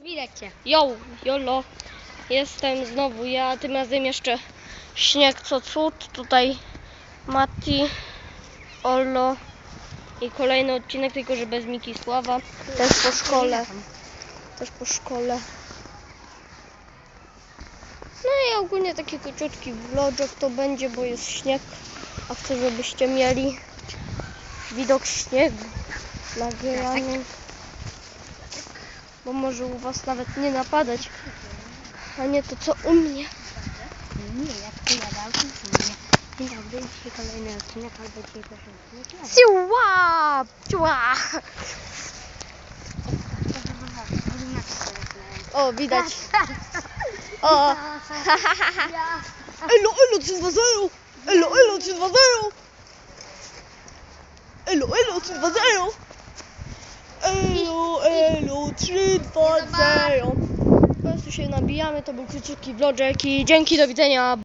Widać cię. Yo, jolo. Jestem znowu ja, tym razem jeszcze śnieg co cud. Tutaj Mati, Olo i kolejny odcinek, tylko że bez Miki Sława. Też po szkole. Też po szkole. No i ogólnie taki króciutki vlogek to będzie, bo jest śnieg. A chcę, żebyście mieli widok śniegu nagrany. Bo może u was nawet nie napadać. A nie to co u mnie. Nie, jak ty jadał, to nie. Dzień dobry, dzisiaj kolejny odcinek, albo dzisiaj odcinek. Ciła! Ciła! O, widać. O! Elo, elo, 320! Elo, elo, 320! Elo, elo, 320! Elo, 320! Po prostu się nabijamy, to był króciutki vlogek i dzięki, do widzenia!